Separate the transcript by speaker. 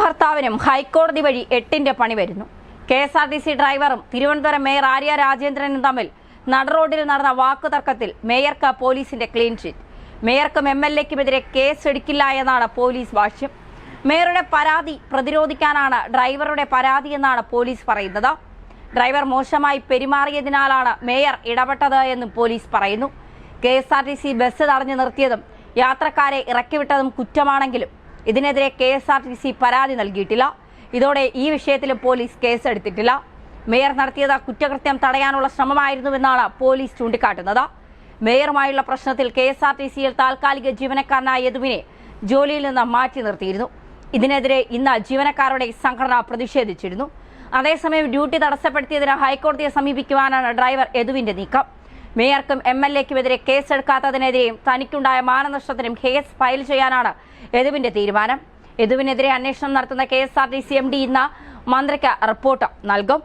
Speaker 1: ഭർത്താവിനും ഹൈക്കോടതി വഴി എട്ടിന്റെ പണി വരുന്നു. K S R T C ഡ്രൈവറും തിരുവനന്തപുരം മേയർ ആര്യ രാജേന്ദ്രനും തമ്മിൽ നടറോഡിൽ നടന്ന വാക്കുതർക്കത്തിൽ മേയർക്ക് പോലീസിന്റെ ക്ലീൻ ചിറ്റ്. മേയർക്കും എം എൽ എക്കുമെതിരെ കേസ് എടുക്കില്ല എന്നാണ് പോലീസ് ഭാഷ്യം മേയറുടെ പരാതി പ്രതിരോധിക്കാനാണ് ഡ്രൈവറുടെ പരാതി എന്നാണ് പോലീസ് പറയുന്നത്. ഡ്രൈവർ മോശമായി പെരുമാറിയതിനാലാണ് മേയർ ഇടപെട്ടത് എന്നും പോലീസ് പറയുന്നു. K S R T C bus തടഞ്ഞു നിർത്തിയതും യാത്രക്കാരെ ഇറക്കിവിട്ടതും കുറ്റമാണെങ്കിലും ഇതിനെതിരെ K S R T C പരാതി നൽകിയിട്ടില്ല. ഇതോടെ ഈ വിഷയത്തിൽ പോലീസ് കേസെടുത്തിട്ടില്ല. മേയർ നടത്തിയത് കുറ്റകൃത്യം തടയാനുള്ള ശ്രമമായിരുന്നുവെന്നാണ് പോലീസ് ചൂണ്ടിക്കാട്ടുന്നത്. മേയറുമായുള്ള പ്രശ്നത്തിൽ കെ എസ് ആർ ടി സിയിൽ താൽക്കാലിക ജീവനക്കാരനായ യദുവിനെ ജോലിയിൽ നിന്ന് മാറ്റി നിർത്തിയിരുന്നു. ഇതിനെതിരെ ഇന്ന് ജീവനക്കാരുടെ സംഘടന പ്രതിഷേധിച്ചിരുന്നു. അതേസമയം ഡ്യൂട്ടി തടസ്സപ്പെടുത്തിയതിന് ഹൈക്കോടതിയെ സമീപിക്കുവാനാണ് ഡ്രൈവർ യദുവിന്റെ നീക്കം. മേയർക്കും എം എൽ എക്കുമെതിരെ കേസെടുക്കാത്തതിനെതിരെയും തനിക്കുണ്ടായ മാനനഷ്ടത്തിനും കേസ് ഫയൽ ചെയ്യാനാണ് യദുവിന്റെ തീരുമാനം. യദുവിനെതിരെ അന്വേഷണം നടത്തുന്ന K S R T C M D ഇന്ന് മന്ത്രിക്ക് റിപ്പോർട്ട് നൽകും.